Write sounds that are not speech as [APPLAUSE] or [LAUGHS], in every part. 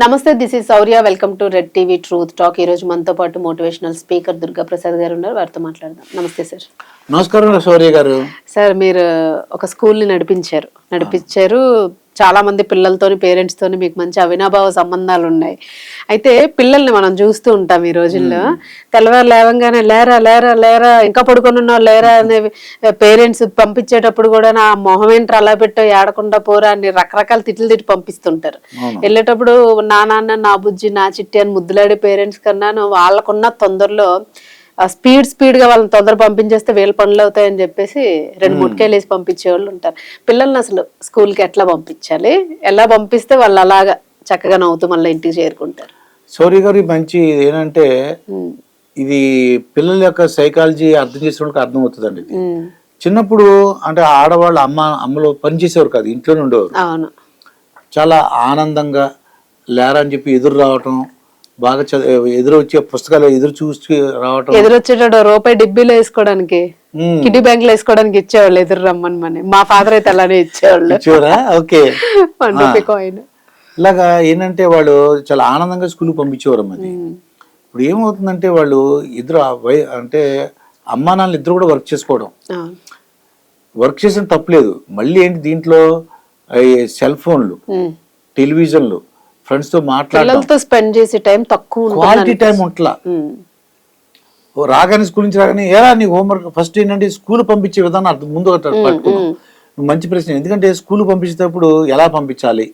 నమస్తే this is Sourya. Welcome to red TV truth talk. ఈ రోజు మనతో పాటు మోటివేషనల్ స్పీకర్ దుర్గా ప్రసాద్ గారు ఉన్నారు. వారితో మాట్లాడదాం. నమస్తే సార్. నమస్కారం సౌర్య గారు. సార్ మీరు ఒక స్కూల్ని నడిపించారు. నడిపించారు. చాలా మంది పిల్లలతోని పేరెంట్స్ తోని మీకు మంచి అవినాభావ సంబంధాలు ఉన్నాయి అయితే పిల్లల్ని మనం చూస్తూ ఉంటాం ఈ రోజుల్లో. తెల్లవారు లేవంగానే లేరా లేరా లేరా ఇంకా పడుకొని ఉన్నావు లేరా అనే పేరెంట్స్ పంపించేటప్పుడు కూడా నా మొహం ఏంటి అలా పెట్టో ఏడకుండా పోరా అని రకరకాల తిట్లు తిట్టి పంపిస్తుంటారు. వెళ్ళేటప్పుడు నా నాన్న నా బుజ్జి నా చిట్టి అని ముద్దులాడే పేరెంట్స్ కన్నాను వాళ్ళకున్న తొందరలో స్పీడ్ స్పీడ్గా వాళ్ళని తొందర పంపించేస్తే వీళ్ళ పనులు అవుతాయని చెప్పేసి రెండు ముట్కాయలు వేసి పంపించే వాళ్ళు ఉంటారు. పిల్లల్ని అసలు స్కూల్కి ఎట్లా పంపించాలి? ఎలా పంపిస్తే వాళ్ళు అలాగా చక్కగా నవ్వుతూ మళ్ళీ ఇంటికి చేరుకుంటారు? సౌర్య గారు మంచి ఏంటంటే ఇది పిల్లల యొక్క సైకాలజీ అర్థం చేసినోళ్ళకి అర్థం అవుతుందండి ఇది చిన్నప్పుడు అంటే ఆడవాళ్ళు అమ్మ అమ్మలో పని చేసేవారు కాదు ఇంట్లోనే ఉండేవారు. చాలా ఆనందంగా లేరా అని చెప్పి ఎదురు రావటం బాగా ఎదురు వచ్చే పుస్తకాలు ఎదురు చూసి రావటం. ఎదురొచ్చేటప్పుడు రూపాయి డిబ్బీలో వేసుకోవడానికి కిడ్నీ బ్యాంక్లో వేసుకోవడానికి ఇచ్చేవాళ్ళు ఎదురు రమ్మని మని. మా ఫాదర్ అయితే అలానే ఇచ్చేవాళ్ళు. చూరా ఓకే. [LAUGHS] కాయిన్. ఇలాగా ఏంటంటే వాళ్ళు చాలా ఆనందంగా స్కూల్కి పంపించేవారు అది. ఇప్పుడు ఏమవుతుందంటే వాళ్ళు ఇద్దరు అంటే అమ్మా నాన్నలు ఇద్దరు కూడా వర్క్ చేసుకోవడం. వర్క్ చేసిన తప్పలేదు. మళ్ళీ ఏంటి దీంట్లో సెల్ ఫోన్లు టెలివిజన్లు ఫ్రెండ్స్తో పిల్లలతో స్పెండ్ చేసే టైం తక్కువ క్వాలిటీ టైం ఉంట్లా. రాగానే స్కూల్ నుంచి రాగానే ఏరా నీ హోంవర్క్ ఫస్ట్ ఏంటంటే స్కూల్ పంపించే విధానం అర్థం ముందు పట్టుకున్నాం మంచి ప్రశ్న. ఎందుకంటే స్కూల్ పంపించేటప్పుడు ఎలా పంపించాలి?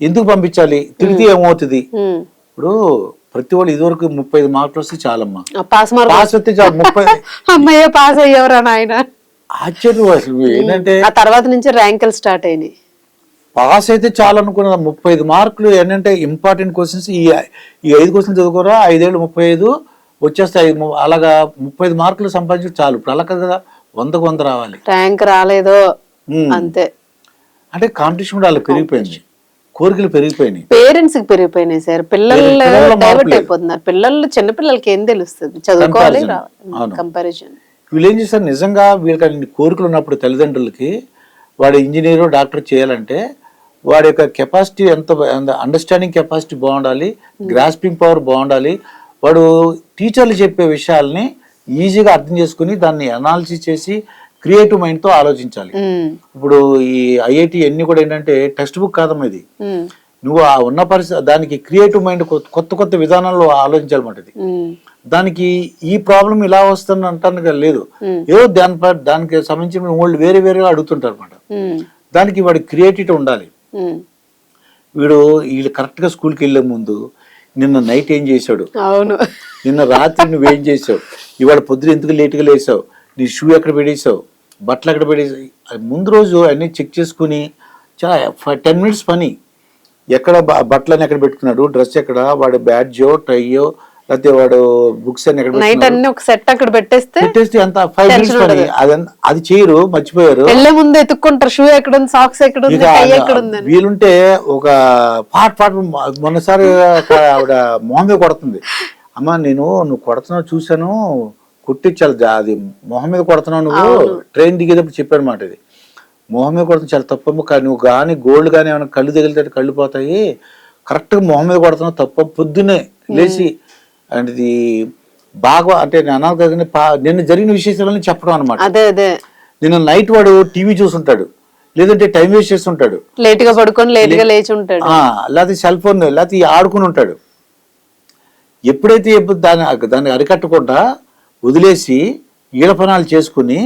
ఎందుకు పంపించాలి? తిరిగితే ఏమవుతుంది. ఇప్పుడు ప్రతి వాళ్ళు ఇదివరకు ముప్పై ఐదు మార్కులు వస్తే చాలమ్మా. పాస్ వస్తే చాలు. ముప్పై [LAUGHS] అమ్మయ్య పాస్ అయ్యేవరా నాయన? ఆశ్చర్యం అసలు. ఏంటంటే ఆ తర్వాత నుంచి ర్యాంకులు స్టార్ట్ అయినాయి. పాస్ అయితే చాలు అనుకున్న ముప్పై ఐదు మార్కులు ఏంటంటే ఇంపార్టెంట్ క్వశ్చన్స్ ఈ ఈ ఐదు క్వశ్చన్స్ చదువుకోరా? ఐదేళ్ళు ముప్పై ఐదు వచ్చేస్తాయి అలాగా ముప్పై ఐదు మార్కులు సంపాదించి చాలు. ఇప్పుడు అలా కాదు వందకు వంద రావాలి. ర్యాంక్ రాలేదో. అంతే. అంటే కాంపిటీషన్ కూడా అలా పెరిగిపోయింది. కోరికలు పెరిగిపోయినాయి. పేరెంట్స్కి పెరిగిపోయినాయి సార్. పిల్లలు డైవర్ట్. అయిపోతున్నారు. పిల్లలు చిన్న పిల్లలకి ఏం తెలుస్తుంది? చదువుకోవాలి. కంపారిజన్ వీళ్ళు ఏం చేస్తారు? నిజంగా వీళ్ళకి కోరికలు ఉన్నప్పుడు తల్లిదండ్రులకి వాడు ఇంజనీరు డాక్టర్ చేయాలంటే వాడి యొక్క కెపాసిటీ ఎంత అండర్స్టాండింగ్ కెపాసిటీ బాగుండాలి గ్రాస్పింగ్ పవర్ బాగుండాలి. వాడు టీచర్లు చెప్పే విషయాల్ని ఈజీగా అర్థం చేసుకుని దాన్ని అనాలిసిస్ చేసి క్రియేటివ్ మైండ్తో ఆలోచించాలి. ఇప్పుడు ఈ ఐఐటి అన్ని కూడా ఏంటంటే టెక్స్ట్ బుక్ కాదమ్మా ఇది. నువ్వు ఆ ఉన్న పరిస్థితి దానికి క్రియేటివ్ మైండ్ కొత్త కొత్త విధానాల్లో ఆలోచించాలన్నమాట ఇది. దానికి ఈ ప్రాబ్లం ఇలా వస్తుంది అంటానికి లేదు. ఏదో దాని దానికి సంబంధించిన వాళ్ళు వేరే వేరేగా అడుగుతుంటారు అనమాట దానికి వాడి క్రియేటివిటీ ఉండాలి. వీడు వీళ్ళు కరెక్ట్గా స్కూల్కి వెళ్ళే ముందు నిన్న నైట్ ఏం చేశాడు? అవును. నిన్న రాత్రి నువ్వేం చేసావు ఇవాళ పొద్దున ఎందుకు లేట్గా లేసావు నీ షూ ఎక్కడ పెట్టేసావు బట్టలు ఎక్కడ పెట్టేసావు ముందు రోజు అన్నీ చెక్ చేసుకుని చాలా టెన్ మినిట్స్ పని. ఎక్కడ బట్టలని ఎక్కడ పెట్టుకున్నాడు? డ్రెస్ ఎక్కడ? వాడు బ్యాడ్జో టైయో లేకపోతే వాడు బుక్స్ ఎక్కడ నైట్ అన్ని ఒక సెట్ అక్కడ పెట్టేస్తే పెట్టేస్తే ఎంత ఫైవ్ మినిట్స్ పని. అది అది చేయరు మర్చిపోయారు. ముందు ఎత్తుక్కుంటారు. షూ ఎక్కడుంది సాక్స్ ఎక్కడుంది అని. వీలుంటే ఒక పాట పాట మొన్నసారి ఆవిడ మొహం మీద కొడుతుంది. అమ్మా నేను నువ్వు కొడుతున్నావు చూశాను కొట్టించాలి అది మొహం మీద కొడుతున్నావు నువ్వు ట్రైన్ దిగేటప్పుడు చెప్పాను మాట ఇది. మొహం మీద కొడుతుంది చాలా తప్పమ్మ కానీ నువ్వు కానీ గోల్డ్ కానీ ఏమైనా కళ్ళు తగిలితే కళ్ళు పోతాయి. కరెక్ట్గా మొహం మీద కొడుతున్నావు తప్ప పొద్దున్నే లేచి అంటే ఇది బాగా అంటే నేను అనాలి కదా నిన్న జరిగిన విశేషాలని చెప్పడం అనమాట అదే అదే. నిన్న నైట్ వాడు టీవీ చూస్తుంటాడు లేదంటే టైం వేస్ట్ చేస్తుంటాడు. లేట్గా పడుకొని లేట్గా లేచి ఉంటాడు లేకపోతే సెల్ ఫోన్ లేకపోతే ఆడుకుని ఉంటాడు. ఎప్పుడైతే ఎప్పుడు దాన్ని దాన్ని అరికట్టకుండా వదిలేసి ఈడపనాలు చేసుకుని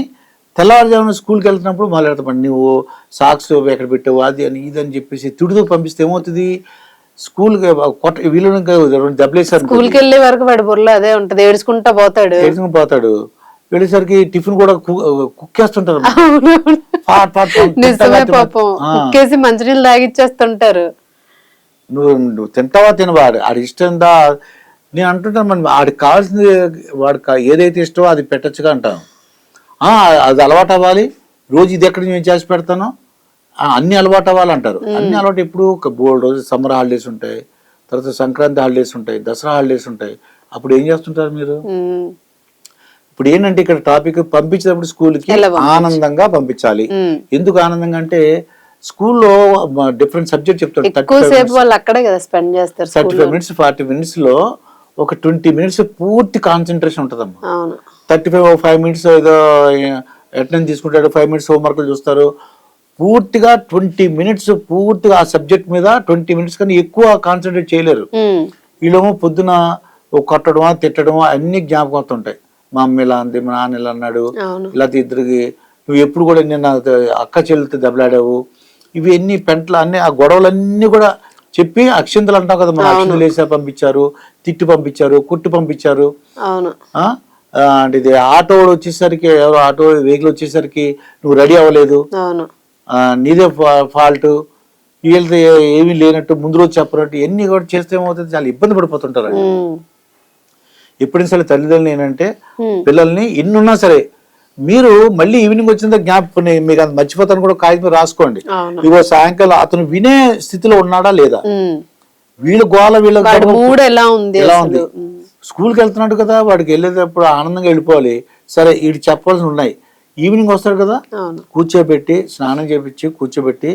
తెల్లవారుజామున స్కూల్కి వెళ్తున్నప్పుడు మాట్లాడతాం నువ్వు సాక్స్ ఎక్కడ పెట్టావు అది అని ఇది అని చెప్పేసి తిడుతూ పంపిస్తే ఏమవుతుంది? స్కూల్ వీళ్ళు దెబ్బలేసారు స్కూల్కి వెళ్ళే వరకు వాడి బుర్రలో అదే ఉంటది ఏడుచుకుంటా పోతాడు. ఏడ్చుకుని పోతాడు. వెళ్ళేసరికి టిఫిన్ కూడా కుక్కేస్తుంటారు నిజమే? పాపం. కుక్కేసి మంచినీళ్ళు తాగిచ్చేస్తుంటారు. నువ్వు నువ్వు తింటావా తినవా? ఆడి- ఇష్టం దా. నేను అంటుంటాను మరి ఆడికి కావాల్సింది వాడు ఏదైతే ఇష్టమో అది పెట్టచ్చుగా అంటాను. ఆ, అది అలవాటు అవ్వాలి. రోజు ఇది ఎక్కడ నేను చేసి పెడతాను అన్ని అలవాటు అవ్వాలి అంటారు అన్ని అలవాటు ఎప్పుడు ఒక బోల్డ్ రోజు సమ్మర్ హాలిడేస్ ఉంటాయి తర్వాత సంక్రాంతి హాలిడేస్ ఉంటాయి దసరా హాలిడేస్ ఉంటాయి. అప్పుడు ఏం చేస్తుంటారు మీరు? ఇప్పుడు ఏంటంటే ఇక్కడ టాపిక్ పంపించేటప్పుడు స్కూల్కి? ఆనందంగా పంపించాలి. ఎందుకు ఆనందంగా అంటే స్కూల్లో డిఫరెంట్ సబ్జెక్ట్ వాళ్ళు అక్కడే కదా స్పెండ్ చేస్తారు థర్టీ ఫైవ్ మినిట్స్ ఫార్టీ మినిట్స్లో ఒక ట్వంటీ మినిట్స్ పూర్తి కాన్సన్ట్రేషన్ ఉంటుందమ్మా. థర్టీ ఫైవ్ ఫైవ్ మినిట్స్ ఏదో అటెండెన్స్ తీసుకుంటాడు ఫైవ్ మినిట్స్ హోంవర్క్లు చూస్తారు పూర్తిగా ట్వంటీ మినిట్స్ పూర్తిగా ఆ సబ్జెక్ట్ మీద ట్వంటీ మినిట్స్ కన్నా ఎక్కువ కాన్సన్ట్రేట్ చేయలేరు. వీళ్ళేమో పొద్దున కొట్టడమా తిట్టడమా అన్ని జ్ఞాపకం వస్తుంటాయి. మా అమ్మ ఇలా అంది మా నాన్న ఇలా అన్నాడు ఇలా ఇద్దరికి నువ్వు ఎప్పుడు కూడా నిన్న అక్క చెల్లితో దెబ్బలాడావు. ఇవి ఎన్ని పెంటలు అన్ని ఆ గొడవలన్నీ కూడా చెప్పి అక్షింతలు అంటాం కదా మన. అక్షింతలు వేసా పంపించారు తిట్టి పంపించారు కుట్టి పంపించారు. అంటే ఇది ఆటో వాడు వచ్చేసరికి ఎవరో ఆటో వెహికల్ వచ్చేసరికి నువ్వు రెడీ అవ్వలేదు. నీదే ఫాల్ట్ వీళ్ళతో ఏమీ లేనట్టు ముందు రోజు చెప్పనట్టు ఎన్ని కూడా చేస్తే ఏమవుతుంది? చాలా ఇబ్బంది పడిపోతుంటారు ఎప్పుడైనా సరే తల్లిదండ్రులు ఏంటంటే. పిల్లల్ని ఇన్నున్నా సరే మీరు మళ్ళీ ఈవినింగ్ వచ్చిన జ్ఞాపకం మీకు అది మర్చిపోతాను కూడా కాగితం రాసుకోండి. ఇగో సాయంకాలం అతను వినే స్థితిలో ఉన్నాడా లేదా. వీళ్ళు గోల వీళ్ళ ఎలా ఉంది ఎలా ఉంది? స్కూల్కి వెళ్తున్నాడు కదా వాడికి వెళ్ళేటప్పుడు ఆనందంగా వెళ్ళిపోవాలి. సరే వీడు చెప్పాల్సి ఉన్నాయి. ఈవినింగ్ వస్తాడు కదా? కూర్చోబెట్టి స్నానం చేపించి కూర్చోబెట్టి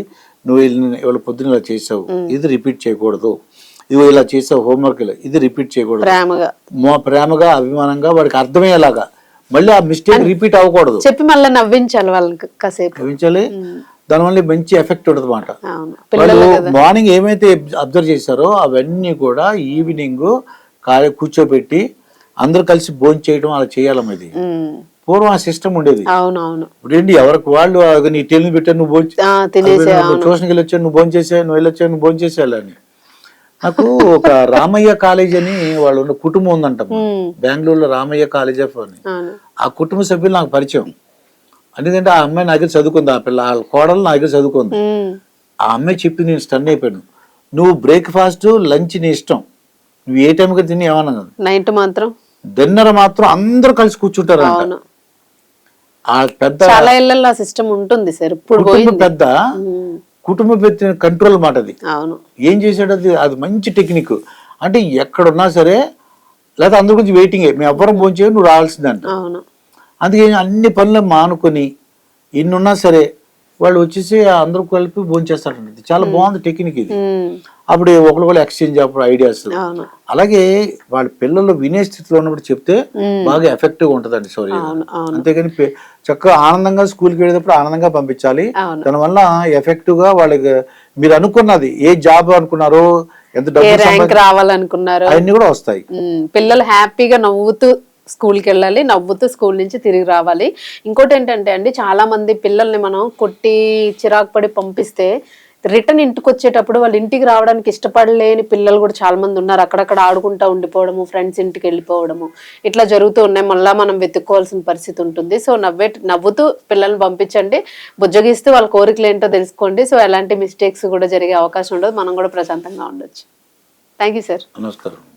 నువ్వు ఇవాళ పొద్దున ఇలా చేసావు. ఇది రిపీట్ చేయకూడదు. ఇవి ఇలా చేసావు హోంవర్క్ ఇలా. ఇది రిపీట్ చేయకూడదు. ప్రేమగా. మో ప్రేమగా అభిమానంగా వాడికి అర్థమయ్యేలాగా. మళ్ళీ ఆ మిస్టేక్ రిపీట్ అవ్వకూడదు. చెప్పి మళ్ళీ నవ్వించాలి వాళ్ళకి కాసేపు. గ్రహించాలి దానివల్ల మంచి ఎఫెక్ట్ ఉంటుంది అనమాట వాళ్ళు మార్నింగ్ ఏమైతే అబ్జర్వ్ చేశారో అవన్నీ కూడా ఈవినింగ్ కూర్చోబెట్టి అందరూ కలిసి భోజనం చేయడం అలా చేయాలమ్మ ఇది. పూర్వం ఆ సిస్టమ్ ఉండేది. ఇప్పుడు ఎవరికి వాళ్ళు నీ టెలిని పెట్టారు నువ్వు ట్యూషన్కి వెళ్ళొచ్చావు నువ్వు భోజనం చేసావు నువ్వు వెళ్ళొచ్చావు నువ్వు భోజనం చేసేయాలని నాకు ఒక రామయ్య కాలేజ్ అని వాళ్ళు ఉన్న కుటుంబం ఉందంట. బెంగళూరులో రామయ్య కాలేజ్ ఆఫ్ అని. ఆ కుటుంబ సభ్యులు నాకు పరిచయం. ఎందుకంటే ఆ అమ్మాయి నా దగ్గర చదువుకుంది ఆ పిల్ల వాళ్ళ కోడలు నా దగ్గర చదువుకుంది. ఆ అమ్మాయి చెప్పి నేను స్టన్ అయిపోయాను. నువ్వు బ్రేక్ఫాస్ట్ లంచ్ నీ ఇష్టం. నువ్వు ఏ టైంకి తిని ఏమన్నా. నైట్ మాత్రం. డిన్నర్ మాత్రం అందరూ కలిసి కూర్చుంటారు ఆ పెద్ద చాలా ఇళ్ళలో ఆ సిస్టమ్ ఉంటుంది సార్ ఇప్పుడు పెద్ద కుటుంబ పెద్ద కంట్రోల్ మాట అది. అవును. ఏం చేశాడు అది? అది మంచి టెక్నిక్ అంటే ఎక్కడున్నా సరే లేదా అందరి గురించి వెయిటింగే మేము ఎవ్వరం భోంచేయం నువ్వు రావాల్సిందంట. అవును. అందుకే అన్ని పనులు మానుకొని ఇన్నున్నా సరే వాళ్ళు వచ్చేసి అందరూ కలిపి భోంచేస్తారంట ఇది చాలా బాగుంది టెక్నిక్ ఇది. అప్పుడు ఒకరు కూడా ఎక్స్చేంజ్ అప్పుడు ఐడియాస్ అలాగే వాళ్ళ పిల్లలు వినే స్థితిలో ఉన్నప్పుడు చెప్తే బాగా ఎఫెక్టివ్ ఉంటుందండి అంతేగాని పె- చక్కగా ఆనందంగా స్కూల్కి వెళ్ళేటప్పుడు ఆనందంగా పంపించాలి. దానివల్ల ఎఫెక్టివ్గా వాళ్ళకి మీరు అనుకున్నది ఏ జాబ్ అనుకున్నారో ఎంత డబ్బు రావాలనుకున్నారు. అవన్నీ కూడా వస్తాయి. పిల్లలు హ్యాపీగా నవ్వుతూ స్కూల్కి వెళ్ళాలి నవ్వుతూ స్కూల్ నుంచి తిరిగి రావాలి. ఇంకోటి ఏంటంటే అండి చాలా మంది పిల్లల్ని మనం కొట్టి చిరాకు పడి పంపిస్తే రిటర్న్ ఇంటికి వచ్చేటప్పుడు వాళ్ళు ఇంటికి రావడానికి ఇష్టపడలేని పిల్లలు కూడా చాలా మంది ఉన్నారు. అక్కడక్కడ ఆడుకుంటా ఉండిపోవడము ఫ్రెండ్స్ ఇంటికి వెళ్ళిపోవడము. ఇట్లా జరుగుతూ ఉన్నాయి. మళ్ళీ మనం వెతుక్కోవాల్సిన పరిస్థితి ఉంటుంది. సో నవ్వే నవ్వుతూ పిల్లల్ని పంపించండి. బుజ్జగిస్తూ వాళ్ళ కోరికలు ఏంటో తెలుసుకోండి. సో ఎలాంటి మిస్టేక్స్ కూడా జరిగే అవకాశం ఉండదు. మనం కూడా ప్రశాంతంగా ఉండొచ్చు. థ్యాంక్ యూ సార్ నమస్కారం.